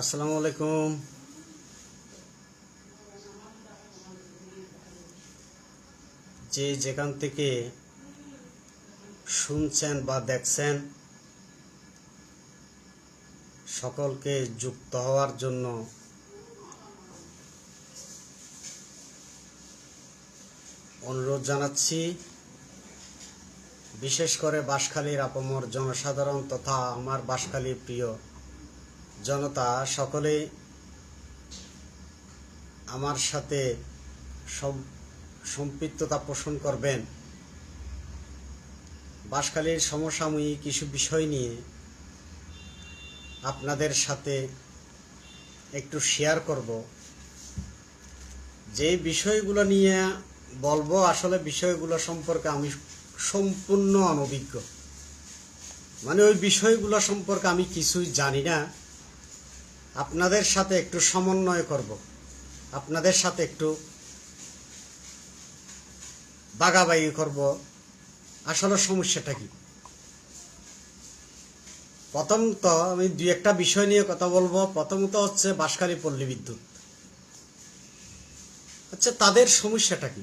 আসসালামু আলাইকুম। যে যেখান থেকে শুনছেন বা দেখছেন, সকলকে যুক্ত হওয়ার জন্য অনুরোধ জানাচ্ছি, বিশেষ করে বাঁশখালীর আপমর জনসাধারণ তথা আমার বাঁশখালীর প্রিয় জনতা সকলে আমার সাথে সম- সম্পৃক্ততা পোষণ করবেন। বাঁশখালীর সমসাময়িক কিছু বিষয় নিয়ে আপনাদের সাথে একটু শেয়ার করব। যে বিষয়গুলো নিয়ে বলব, আসলে বিষয়গুলো সম্পর্কে আমি সম্পূর্ণ অনভিজ্ঞ। মানে ওই বিষয়গুলো সম্পর্কে আমি কিছুই জানি না। আপনাদের সাথে একটু সমন্বয় করব। আপনাদের সাথে একটু বাগাবাগি করব। আসলে সমস্যাটা কি? প্রথমত আমি দুই একটা বিষয় নিয়ে কথা বলব। প্রথমত হচ্ছে বাঁশখালী পল্লী বিদ্যুৎ। আচ্ছা তাদের সমস্যাটা কি?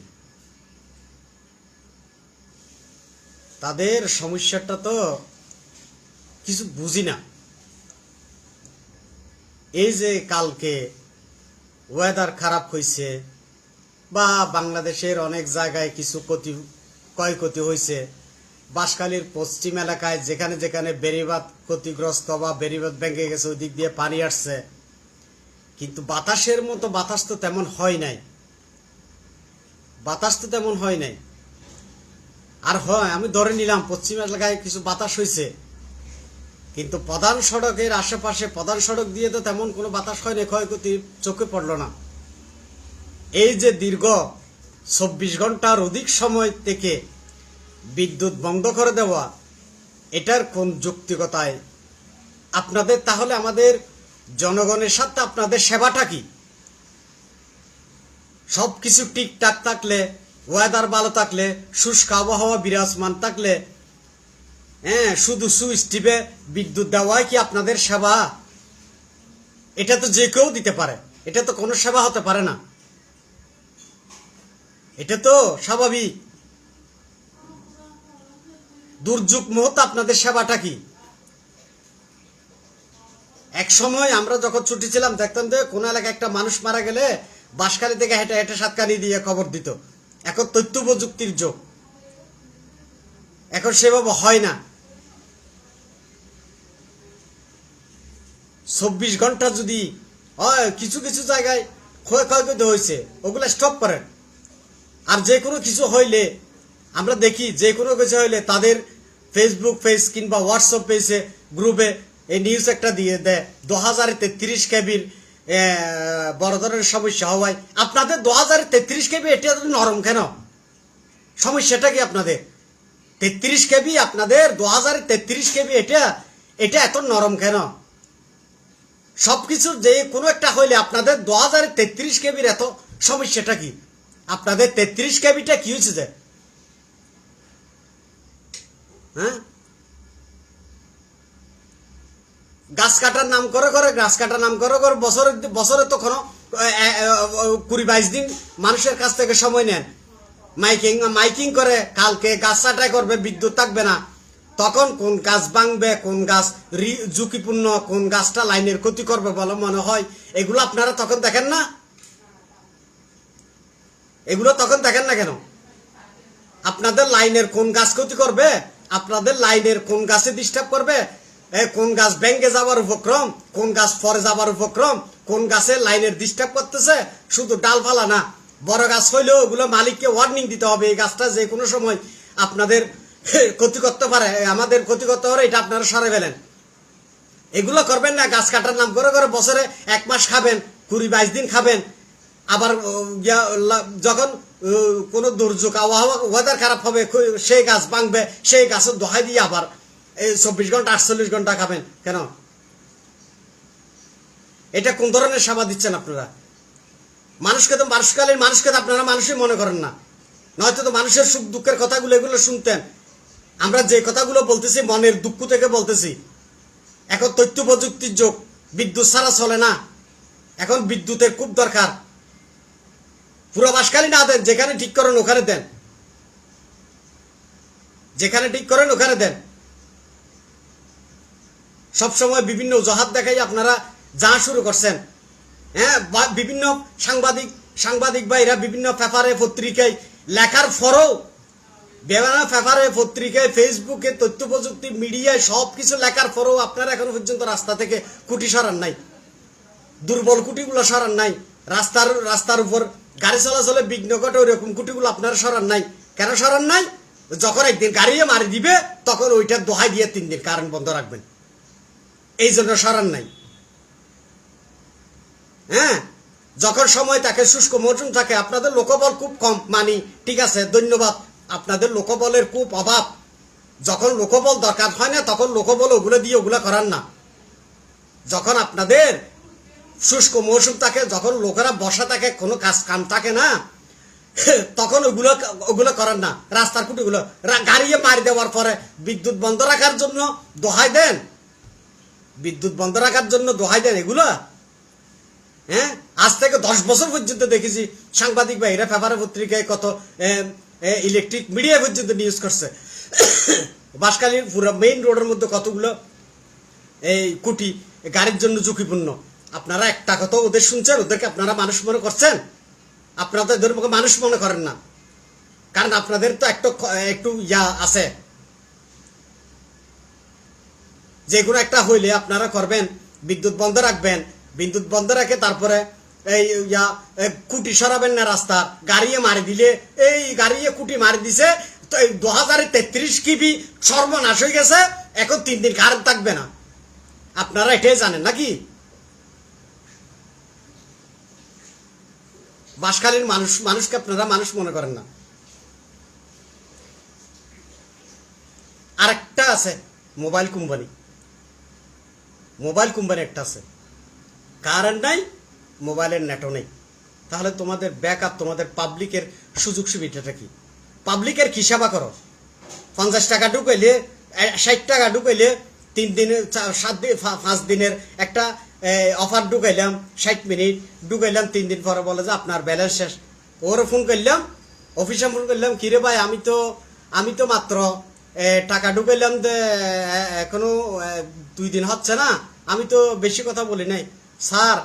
তাদের সমস্যাটা তো কিছু বুঝি না। এই যে কালকে ওয়েদার খারাপ হয়েছে বা বাংলাদেশের অনেক জায়গায় কিছু ক্ষতি, ক্ষয়ক্ষতি হয়েছে বাঁশখালীর পশ্চিম এলাকায় যেখানে যেখানে বেড়িবাদ ক্ষতিগ্রস্ত বা বেড়িবাদ ভেঙে গেছে, ওই দিক দিয়ে পানি আসছে। কিন্তু বাতাসের মতো বাতাস তো তেমন হয় নাই। বাতাস তো তেমন হয় নাই। আর হয়, আমি ধরে নিলাম, পশ্চিম এলাকায় কিছু বাতাস হয়েছে কিন্তু প্রধান সড়কের আশেপাশে, প্রধান সড়ক দিয়ে তো তেমন কোনো বাতাস হয়নি ক্ষয়ক্ষতি চোখে পড়ল না। এই যে দীর্ঘ চব্বিশ ঘণ্টার অধিক সময় থেকে বিদ্যুৎ বন্ধ করে দেওয়া, এটার কোন যুক্তিকতায়? আপনাদের তাহলে আমাদের জনগণের সাথে আপনাদের সেবাটা কি? সব কিছু ঠিকঠাক থাকলে ওয়েদার ভালো থাকলে, শুষ্ক আবহাওয়া বিরাজমান থাকলে হ্যাঁ শুধু সুইচ টিপে বিদ্যুৎ দেওয়াই কি আপনাদের সেবা? এটা তো যে কেউ দিতে পারে। এটা তো কোনো সেবা হতে পারে না। এটা তো স্বাভাবিক। দুর্যোগ মুহূর্ত আপনাদের সেবাটা কি? এক সময় আমরা যখন ছুটি ছিলাম, দেখতাম যে কোন এলাকায় একটা মানুষ মারা গেলে বাঁশখালী থেকে হেঁটে হেঁটে সাতকানি দিয়ে খবর দিত। এখন তথ্য প্রযুক্তির যোগ। এখন সেভাবে হয় না। চব্বিশ ঘণ্টা যদি কিছু কিছু জায়গায় ক্ষয় ক্ষয়ক্ষতি হয়েছে ওগুলো স্টপ করেন আর যে কোনো কিছু হইলে, আমরা দেখি যে কোনো কিছু হইলে তাদের ফেসবুক পেজ কিংবা হোয়াটসঅ্যাপ পেজে গ্রুপে এই নিউজ একটা দিয়ে দেয়। দু হাজার তেত্রিশ কেবির বড় ধরনের সমস্যা হওয়ায়। আপনাদের দু হাজার তেত্রিশ কেবি এটা নরম কেন? সমস্যাটা কি আপনাদের? তেত্রিশ কেবি আপনাদের, দু হাজার তেত্রিশ কেবি এটা এটা এত নরম কেন? সব কিছুর যে কোনো একটা হইলে আপনাদের দু হাজার তেত্রিশ কেবির এত সমস্যাটা কি? আপনাদের তেত্রিশ কেবিটা কি হয়েছে যে? হ্যাঁ? গাছ কাটার নাম করে করে, গাছ কাটার নাম করে করে বছরে বছরে তো কোনো কুড়ি বাইশ দিন মানুষের কাছ থেকে সময় নেন। মাইকিং মাইকিং করে কালকে গাছ ছাঁটাই করবে, বিদ্যুৎ থাকবে না। তখন কোন গাছ ভাঙবে, কোন গাছ ঝুঁকিপূর্ণ, কোন গাছটা লাইনের ক্ষতি করবে বলে মনে হয়। এগুলো আপনারা তখন দেখেন না? এগুলো তখন দেখেন না কেন? আপনাদের লাইনের কোন গাছ ক্ষতি করবে? আপনাদের লাইনের কোন গাছে ডিস্টার্ব করবে? কোন গাছ ব্যাঙ্গে যাওয়ার উপক্রম? কোন গাছ ফরে যাওয়ার উপক্রম? কোন গাছে লাইনের ডিস্টার্ব করতেছে? শুধু ডালপালা না, বড় গাছ হইলেও ওগুলো মালিককে ওয়ার্নিং দিতে হবে। এই গাছটা যে কোনো সময় আপনাদের ক্ষতি করতে পারে আমাদের ক্ষতি করতে পারে এটা আপনারা সরে ফেলেন। এগুলো করবেন না, গাছ কাটার নাম করে করে বছরে এক মাস খাবেন, কুড়ি বাইশ দিন খাবেন। আবার যখন কোনো দুর্যোগ, আবহাওয়া ওয়েদার খারাপ হবে সেই গাছ ভাঙবে, সেই গাছের দোহাই দিয়ে আবার এই চব্বিশ ঘণ্টা, আটচল্লিশ ঘণ্টা খাবেন, কেন? এটা কোন ধরনের সেবা দিচ্ছেন আপনারা? মানুষকে তো মানুষকালের মানুষকে তো আপনারা মানুষই মনে করেন না। নয়তো তো মানুষের সুখ দুঃখের কথাগুলো এগুলো শুনতেন। আমরা যে কথাগুলো বলতেছি, মনের দুঃখ থেকে বলতেছি। এখন তথ্য প্রযুক্তির যুগ, বিদ্যুৎ ছাড়া চলে না। এখন বিদ্যুতের খুব দরকার। পুরো বাসকালী না দেন, যেখানে ঠিক করেন ওখানে দেন। যেখানে ঠিক করেন ওখানে দেন। সবসময় বিভিন্ন অজুহাত দেখাই আপনারা যা শুরু করছেন। হ্যাঁ বিভিন্ন সাংবাদিক সাংবাদিক বা এরা বিভিন্ন পেপারে, পত্রিকায় লেখার ফরও বিভিন্ন পেপারে পত্রিকায় ফেসবুকে তথ্য প্রযুক্তি মিডিয়ায় সব কিছু লেখার পরেও আপনারা এখনও পর্যন্ত রাস্তা থেকে কুটি সরান নাই। দুর্বল কুটিগুলো সরান নাই। রাস্তার রাস্তার উপর গাড়ি চলাচলে বিঘ্ন ঘটে ওইরকম কুটিগুলো আপনারা সরান নাই। কেন সরান নাই? যখন একদিন গাড়িয়ে মারি দিবে, তখন ওইটা দোহাই দিয়ে তিন দিন কারেন্ট বন্ধ রাখবেন। এই জন্য সরান নাই। হ্যাঁ? যখন সময় থাকে, শুষ্ক মৌসুম থাকে, আপনাদের লোকবল খুব কম। মানি, ঠিক আছে, ধন্যবাদ। আপনাদের লোকবলের খুব অভাব। যখন লোকবল দরকার হয় না, তখন লোকবল ওগুলো দিয়ে ওগুলো করান না। যখন আপনাদের শুষ্ক মৌসুম থাকে, যখন লোকেরা বসা থাকে, কোনো কাজ কাম থাকে না, তখন ওগুলো ওগুলো করেন না। রাস্তার কুটিগুলো, রা- গাড়িয়ে মারি দেওয়ার পরে বিদ্যুৎ বন্ধ রাখার জন্য দোহাই দেন। বিদ্যুৎ বন্ধ রাখার জন্য দোহাই দেন এগুলো। হ্যাঁ? আজ থেকে দশ বছর পর্যন্ত দেখেছি সাংবাদিক ভাইরা পেপারে পত্রিকায় কত ইলেকট্রিক মিডিয়া পর্যন্ত নিউজ করছে। বাসকালীর পুরো মেইন রোডের মধ্যে কতগুলো এই কুটি গাড়ির জন্য ঝুঁকিপূর্ণ? আপনারা একটা কথা ওদের শুনছেন? ওদেরকে আপনারা মানুষ মনে করছেন? আপনারা তো এদের মুখে মানুষ মনে করেন না। কারণ আপনাদের তো একটু একটু ইয়া আছে। যে কোনো একটা হইলে আপনারা করবেন, বিদ্যুৎ বন্ধ রাখবেন, বিদ্যুৎ বন্ধ রাখে তারপরে এই, ইয়া কুটি সরাবেন না রাস্তা, গাড়িয়ে মারি দিলে। এই গাড়িয়ে কুটি মারি দিছে, তো এই দু হাজার তেত্রিশ কিবি সর্বনাশ হয়ে গেছে, এখন তিন দিন কারেন্ট থাকবে না। আপনারা এটাই জানেন নাকি? বাসকালীন মানুষ, মানুষকে আপনারা মানুষ মনে করেন না। আরেকটা আছে, মোবাইল কোম্পানি। মোবাইল কোম্পানি একটা আছে। কারেন্ট নাই মোবাইলের নেটও নেই। তাহলে তোমাদের ব্যাকআপ তোমাদের পাবলিকের সুযোগ সুবিধাটা কি? পাবলিকের কি সেবা করো? পঞ্চাশ টাকা ঢুকাইলে ষাট টাকা ঢুকাইলে তিন দিনের সাত দিন পাঁচ দিনের একটা অফার ঢুকাইলাম, ষাট মিনিট, ঢুকাইলাম, তিন দিন পরে বলে যে আপনার ব্যালেন্স শেষ। ওরও ফোন করলাম অফিসে ফোন করলাম কিরে ভাই, আমি তো আমি তো মাত্র টাকা ঢুকাইলাম যে এখনও দুই দিন হচ্ছে না, আমি তো বেশি কথা বলি নাই। স্যার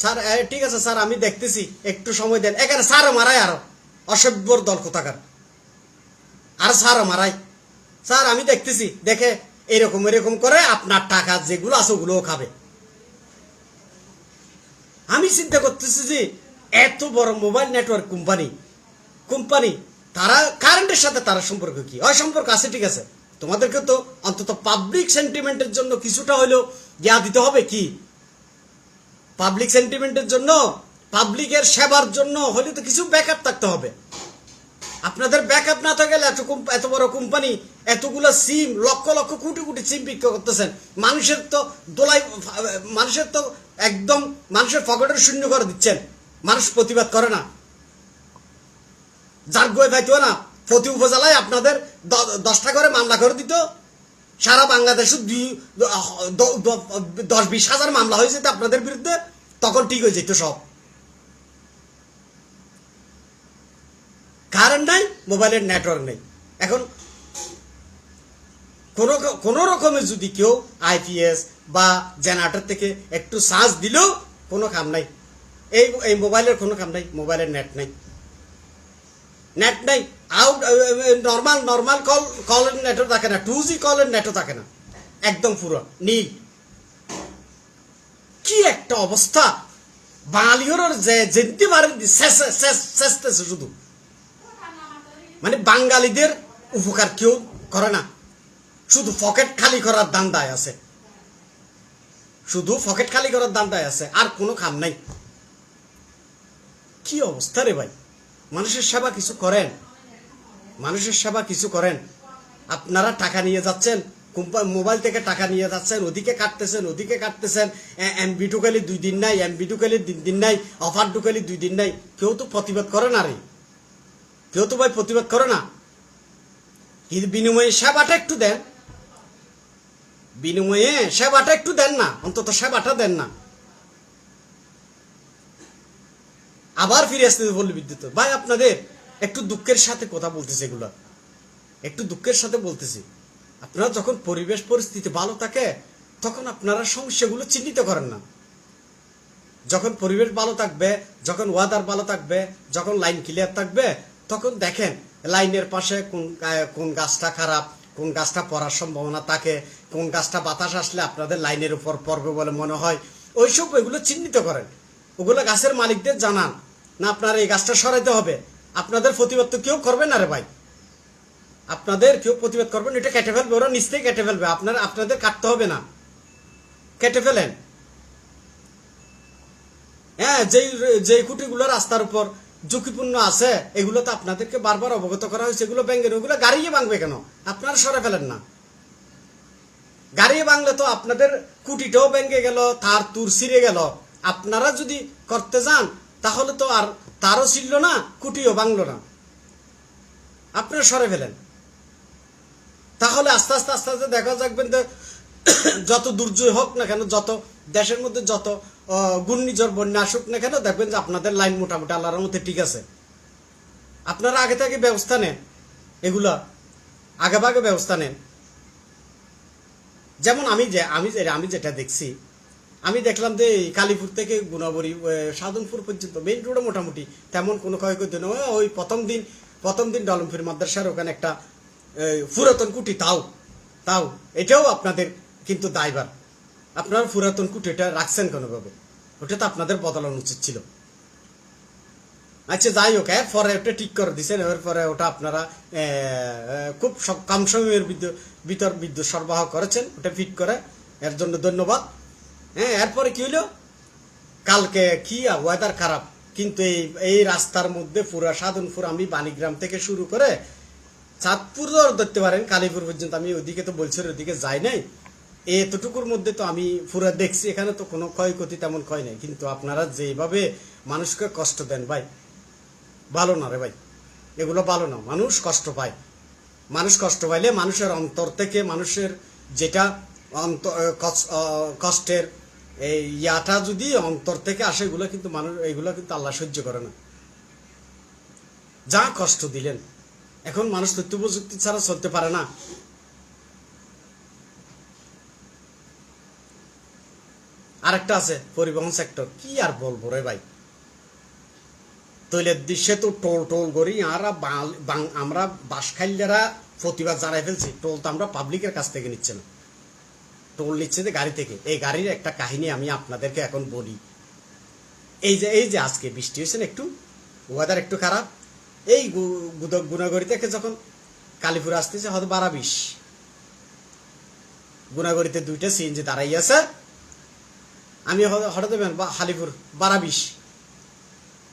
স্যার ঠিক আছে, স্যার, আমি দেখতেছি। একটু সময় দেন। এখানে স্যারও মারাই আরও। অসভ্যর দল কোথাকার। আর স্যার মারাই স্যার, আমি দেখতেছি। দেখে এরকম এরকম করে আপনার টাকা যেগুলো আছে ওগুলোও খাবে। আমি চিন্তা করতেছি যে এত বড় মোবাইল নেটওয়ার্ক কোম্পানি কোম্পানি, তারা কারেন্টের সাথে তারা সম্পর্ক কি? সম্পর্ক আছে, ঠিক আছে। তোমাদেরকে তো অন্তত পাবলিক সেন্টিমেন্টের জন্য কিছুটা হলেও ইয়া দিতে হবে কি? পাবলিক সেন্টিমেন্টের জন্য পাবলিকের সেবার জন্য হলে তো কিছু ব্যাকআপ থাকতে হবে। আপনাদের ব্যাকআপ না থাকলে এত এত বড় কোম্পানি এতগুলো সিম লক্ষ লক্ষ কোটি কোটি সিম বিক্রি করতেছেন। মানুষের তো দোলাই, মানুষের তো একদম, মানুষের পকেটের শূন্য করে দিচ্ছেন। মানুষ প্রতিবাদ করে না। যার গোয়ে পাইতো না, প্রতি উপজেলায় আপনাদের দশটা করে মামলা করে দিত সারা বাংলাদেশে দুই দশ বিশ হাজার মামলা হয়েছে আপনাদের বিরুদ্ধে, তখন ঠিক হয়ে যেত সব। কারেন্ট নাই, মোবাইলের নেটওয়ার্ক নেই। এখন কোনো কোনো রকমে যদি কেউ আইপিএস বা জেনারেটর থেকে একটু চার্জ দিলেও কোনো কাম নাই। এই এই মোবাইলের কোনো কাম নাই, মোবাইলের নেট নাই। নেট নাই। আউট নর্মাল নর্মাল কল কলের নেটও থাকে না। টু জি কলের নেটও থাকে না। একদম পুরো, নীল। কি একটা অবস্থা। বাঙালিওর যে যেতে পারেন শেষতেছে শুধু। মানে বাঙালিদের উপকার কেউ করে না। শুধু পকেট খালি করার দান্দায় আছে। শুধু পকেট খালি করার দান্দায় আছে, আর কোনো কাম নাই। কি অবস্থা রে ভাই? মানুষের সেবা কিছু করেন। মানুষের সেবা কিছু করেন। আপনারা টাকা নিয়ে যাচ্ছেন মোবাইল থেকে টাকা নিয়ে যাচ্ছেন, ওদিকে কাটতেছেন ওদিকে কাটতেছেন এমবি ঢুকালি দুই দিন নাই, এমবি ঢুকালি তিন দিন নাই, অফার ঢুকালি দুই দিন নাই, কেউ তো প্রতিবাদ করে না রে। কেউ তো ভাই প্রতিবাদ করে না। কিন্তু বিনিময়ে সেবাটা একটু দেন। বিনিময়ে সেবাটা একটু দেন না, অন্তত সেবাটা দেন না। আবার ফিরে আসতে বলল বিদ্যুৎ। ভাই আপনাদের একটু দুঃখের সাথে কথা বলতেছে এগুলো। একটু দুঃখের সাথে বলতেছি। আপনারা যখন পরিবেশ পরিস্থিতি ভালো থাকে, তখন আপনারা সমস্যাগুলো চিহ্নিত করেন না। যখন পরিবেশ ভালো থাকবে, যখন ওয়াদার ভালো থাকবে, যখন লাইন ক্লিয়ার থাকবে, তখন দেখেন লাইনের পাশে কোন কোন গাছটা খারাপ, কোন গাছটা পড়ার সম্ভাবনা থাকে, কোন গাছটা বাতাস আসলে আপনাদের লাইনের উপর পড়বে বলে মনে হয়। ওইসব এগুলো চিহ্নিত করেন। ওগুলো গাছের মালিকদের জানান। না আপনার এই গাছটা সরাইতে হবে। আপনাদের প্রতিবাদ তো কেউ করবে না রে ভাই। আপনাদের কেউ প্রতিবাদ করবেন এটা কেটে ফেলবে, ওরা নিশ্চয়ই কেটে ফেলবে, আপনার আপনাদের কাটতে হবে না। কেটে ফেলেন। হ্যাঁ যেই যেই খুঁটিগুলো রাস্তার উপর ঝুঁকিপূর্ণ আছে, এগুলো তো আপনাদেরকে বারবার অবগত করা হয়েছে, এগুলো ব্যাঙ্গের ওগুলো গাড়িয়ে ভাঙবে কেন? আপনারা সরে ফেলেন না। গাড়ি ভাঙলে তো আপনাদের কুটিটাও ভেঙে গেল, তার তুর ছিঁড়ে গেল। আপনারা যদি করতে যান, তাহলে তো আর তারও ছিল না, কুটিও ভাঙলো না। আপনারা সরে ফেলেন। তাহলে আস্তে আস্তে আস্তে আস্তে দেখা যাকবেন যে যত দুর্যোগ হোক না কেন, যত দেশের মধ্যে যত ঘূর্ণিঝড়, বন্যা আসুক না কেন, দেখবেন যে আপনাদের লাইন মোটামুটি আল্লাহর মধ্যে ঠিক আছে। আপনারা আগে থেকে ব্যবস্থা নেন, এগুলা আগে ভাগে ব্যবস্থা নেন। যেমন আমি যে, আমি আমি যেটা দেখছি আমি দেখলাম যে কালীপুর থেকে গুণাবরী সাধনপুর পর্যন্ত মেইন রোডে মোটামুটি তেমন কোনো ক্ষয়ক্ষতি নয়। ওই প্রথম দিন প্রথম দিন ডলমফির মাদ্রাসার ওখানে একটা পুরাতন কুটি, তাও তাও, এটাও আপনাদের কিন্তু দায়বার আপনারা পুরাতন কুটিটা রাখছেন কোনোভাবে? ওটা তো আপনাদের বদলানো উচিত ছিল। আচ্ছা যাই হোক এর পরে ওটা ঠিক করে দিচ্ছেন এর পরে ওটা আপনারা খুব কম সময়ের বিদ্যুৎ ভিতর বিদ্যুৎ সরবরাহ করেছেন, ওটা ফিট করে। এর জন্য ধন্যবাদ। হ্যাঁ এরপরে কি হইল? কালকে কি ওয়েদার খারাপ, কিন্তু এই এই রাস্তার মধ্যে পুরা সাধনপুর আমি বাণীগ্রাম থেকে শুরু করে চাঁদপুর ধরতে পারেন, কালীপুর পর্যন্ত আমি ওদিকে তো বলছি ওদিকে যাই নাই। এতটুকুর মধ্যে তো আমি পুরো দেখছি, এখানে তো কোনো ক্ষয়ক্ষতি তেমন ক্ষয় নাই, কিন্তু আপনারা যেভাবে মানুষকে কষ্ট দেন, ভাই, ভালো না রে ভাই, এগুলো ভালো না, মানুষ কষ্ট পায়। মানুষ কষ্ট পাইলে মানুষের অন্তর থেকে মানুষের যেটা অন্ত- কষ্টের এই ইয়াটা যদি অন্তর থেকে আসে, এগুলো কিন্তু মানুষ, এগুলো কিন্তু আল্লাহ সহ্য করে না। যা কষ্ট দিলেন। এখন মানুষ তথ্য প্রযুক্তি ছাড়া চলতে পারে না। আরেকটা আছে, পরিবহন সেক্টর কি আর বলব রে ভাই? তৈলের দৃশ্যে তো টোল টোল করি বাং- আমরা বাসখাইলারা প্রতিবাদ জানাই ফেলছি। টোল তো আমরা পাবলিকের কাছ থেকে নিচ্ছে না। টোল নিচ্ছে যে গাড়ি থেকে। এই গাড়ির একটা কাহিনী আমি আপনাদেরকে এখন বলি। এই যে এই যে আজকে বৃষ্টি হয়েছে একটু ওয়েদার একটু খারাপ, এই গু- গুদ- গুনাগড়ি থেকে যখন কালীপুর আসতেছে হয়তো বারা বিশ গুনাগড়িতে দুইটা সিএনজি দাঁড়াই আছে। আমি হঠাৎ বা, হালিপুর বারা বিশ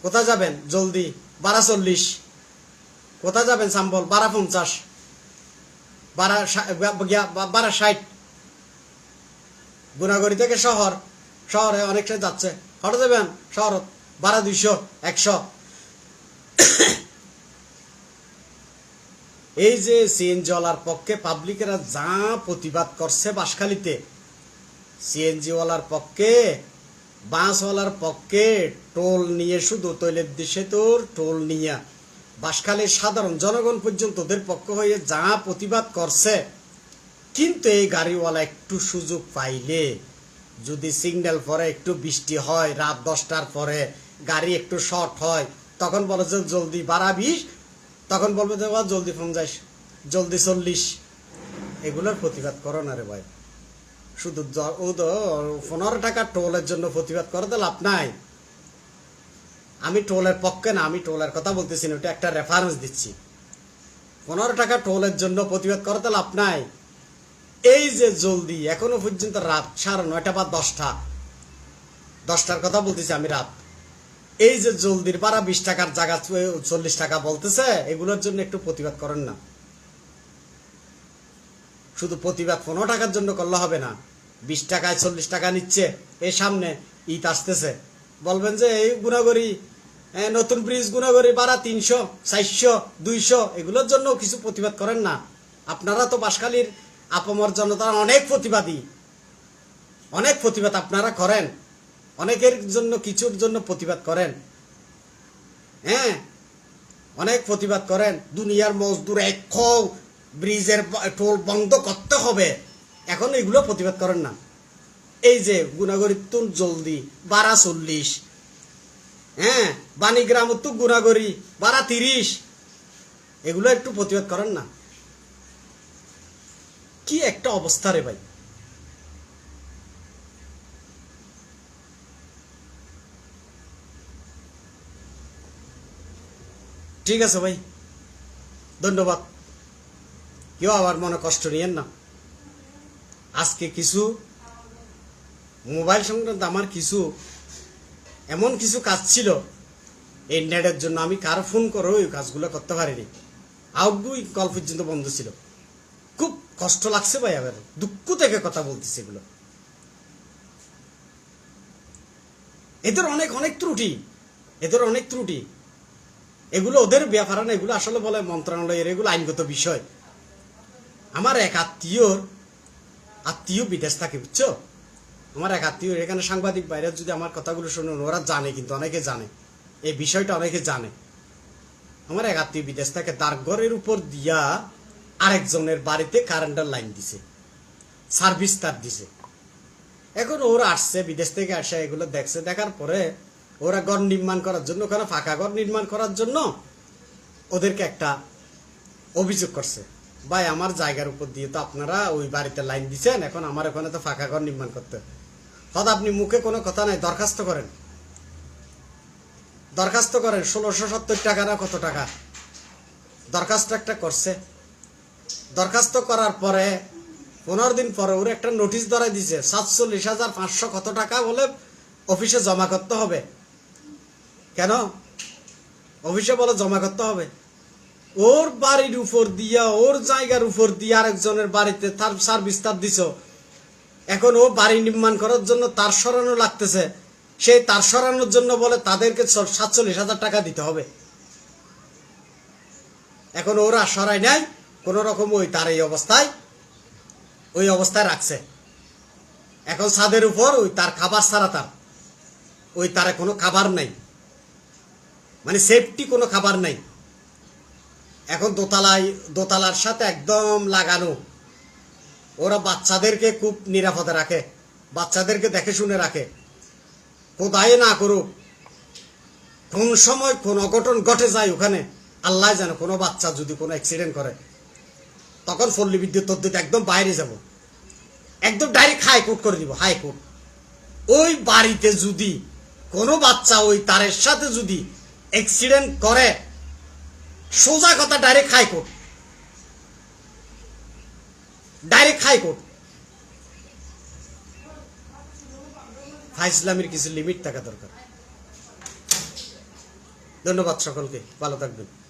কোথায় যাবেন? জলদি, বারা চল্লিশ। কোথায় যাবেন, সাম্বল? বারা পঞ্চাশ। বারা বারা ষাট। গুনাগড়ি থেকে শহর, শহরে অনেকটা যাচ্ছে। হঠাৎ যাবেন শহর বারা দুইশো, একশো। এই যে সিএনজি ওয়ালার পক্ষে পাবলিকেরা যা প্রতিবাদ করছে বাসখালীতে সিএনজি ওয়ালার পক্ষে বাসওয়ালার পক্ষে টোল নিয়ে শুধু তৈলের দিশে তোর, টোল নিয়ে। বাসখালীর সাধারণ জনগণ পর্যন্ত ওদের পক্ষ হয়ে যা প্রতিবাদ করছে কিন্তু এই গাড়িওয়ালা একটু সুযোগ পাইলে, যদি সিগন্যাল পরে একটু বৃষ্টি হয়, রাত দশটার পরে গাড়ি একটু শর্ট হয়, তখন বলে যে জলদি বাড়াবিস, তখন বলবে যে জলদি পঞ্চাশ জলদি চল্লিশ। এগুলোর প্রতিবাদ করো না রে ভাই। শুধু ও তো, পনেরো টাকা টোলের জন্য প্রতিবাদ করে তো লাভ নাই। আমি টোলের পক্ষে না, আমি টোলের কথা বলতেছি না, ওটা একটা রেফারেন্স দিচ্ছি। পনেরো টাকা টোলের জন্য প্রতিবাদ করে তো লাভ নাই। এই যে জলদি এখনও পর্যন্ত রাত সাড়ে নয়টা বা দশটা। দশটার কথা বলতেছি আমি রাত। এই যে জলদির পাড়া বিশ টাকার জায়গা চল্লিশ টাকা বলতেছে এগুলোর জন্য একটু প্রতিবাদ করেন না। শুধু প্রতিবাদ পনেরো টাকার জন্য করলে হবে না। বিশ টাকায় চল্লিশ টাকা নিচ্ছে এই সামনে ঈদ আসতেছে। বলবেন যে এই গুণাগরি এ, নতুন ব্রিজ গুণাগরি বাড়া তিনশো চারশো দুইশো এগুলোর জন্য কিছু প্রতিবাদ করেন না। আপনারা তো বাসখালীর আপমর জনতা অনেক প্রতিবাদী। অনেক প্রতিবাদ আপনারা করেন। অনেকের জন্য, কিছুর জন্য প্রতিবাদ করেন। হ্যাঁ অনেক প্রতিবাদ করেন। দুনিয়ার মজদুর এক ব্রিজের টোল বন্ধ করতে হবে। এখন এগুলো প্রতিবাদ করেন না। এই যে গুণাগরি তুন জলদি, বারা চল্লিশ। হ্যাঁ বাণীগ্রাম তো গুণাগরি, বারা তিরিশ। এগুলো একটু প্রতিবাদ করেন না। কি একটা অবস্থা রে ভাই? ঠিক আছে ভাই। ধন্যবাদ। কেউ আবার মনে কষ্ট নিয়েন না। আজকে কিছু মোবাইল সংক্রান্ত আমার কিছু এমন কিছু কাজ ছিল এই নেটের জন্য আমি কারও ফোন করে ওই কাজগুলো করতে পারিনি। আউটগোয়িং কল পর্যন্ত বন্ধ ছিল। কষ্ট লাগছে ভাই আবার দুঃখ থেকে কথা বলতেছে এগুলো। এদের অনেক অনেক ত্রুটি। এদের অনেক ত্রুটি। এগুলো ওদের ব্যাপার না, এগুলো আসলে বলে মন্ত্রণালয়ের, এগুলো আইনগত বিষয়। আমার এক আত্মীয়র, আত্মীয় বিদেশ থাকে, বুঝছ? আমার এক আত্মীয় এখানে সাংবাদিক বাইরে যদি আমার কথাগুলো শুনুন ওরা জানে কিন্তু, অনেকে জানে। এই বিষয়টা অনেকে জানে। আমার এক আত্মীয় বিদেশ থাকে, তার ঘরের উপর দিয়া আরেকজনের বাড়িতে কারেন্টের লাইন দিছে, সার্ভিস তার দিছে। এখন ওরা আসছে, বিদেশ থেকে আসে, এগুলো দেখছে, দেখার পরে ওরা ঘর নির্মাণ করার জন্য, ওখানে ফাঁকা ঘর নির্মাণ করার জন্য ওদেরকে একটা অভিযোগ করছে। ভাই, আমার জায়গার উপর দিয়ে তো আপনারা ওই বাড়িতে লাইন দিছেন, এখন আমার ওখানে তো ফাঁকা ঘর নির্মাণ করতে হয়তো আপনি মুখে কোনো কথা নাই, দরখাস্ত করেন। দরখাস্ত করেন, ষোলোশো সত্তর টাকা না কত টাকা? দরখাস্ত একটা করছে। দরখাস্ত করার পরে পনেরো দিন পরে ওর একটা নোটিশ ধরাই দিছে, সাতচল্লিশ হাজার পাঁচশো কত টাকা বলে অফিসে জমা করতে হবে। কেন? অফিসে বলে জমা করতে হবে। ওর বাড়ির উপর দিয়া, ওর জায়গার উপর দিয়ে আরেকজনের বাড়িতে তার সার্ভিস তার দিছ। এখন ও বাড়ি নির্মাণ করার জন্য তার সরানো লাগতেছে। সেই তার সরানোর জন্য বলে তাদেরকে সাতচল্লিশ হাজার টাকা দিতে হবে। এখন ওরা সরাই নাই। কোন রকম ওই তার এই অবস্থায়, ওই অবস্থায় রাখছে। এখন ছাদের উপর ওই তার খাবার ছাড়া তার, ওই তারে কোনো খাবার নাই। মানে সেফটি কোনো খাবার নাই। এখন দোতলায়, দোতলার সাথে একদম লাগানো। ওরা বাচ্চাদেরকে খুব নিরাপদে রাখে, বাচ্চাদেরকে দেখে শুনে রাখে। কোথায় না করুক, কোন সময় কোন অঘটন ঘটে যায় ওখানে, আল্লাহ জানে কোনো বাচ্চা যদি কোনো অ্যাক্সিডেন্ট করে। তখন পল্লী বিদ্যুৎ তদ্যুৎ একদম বাইরে যাব। একদম ডাইরেক্ট হাইকোর্ট করে দিব, হাইকোর্ট। ওই বাড়িতে যদি কোনো বাচ্চা ওই তারের সাথে যদি অ্যাক্সিডেন্ট করে, সোজা কথা ডাইরেক্ট হাইকোর্ট। Direct high court. ইসলামের কিছু লিমিট থাকা দরকার। ধন্যবাদ সকলকে, ভালো থাকবেন।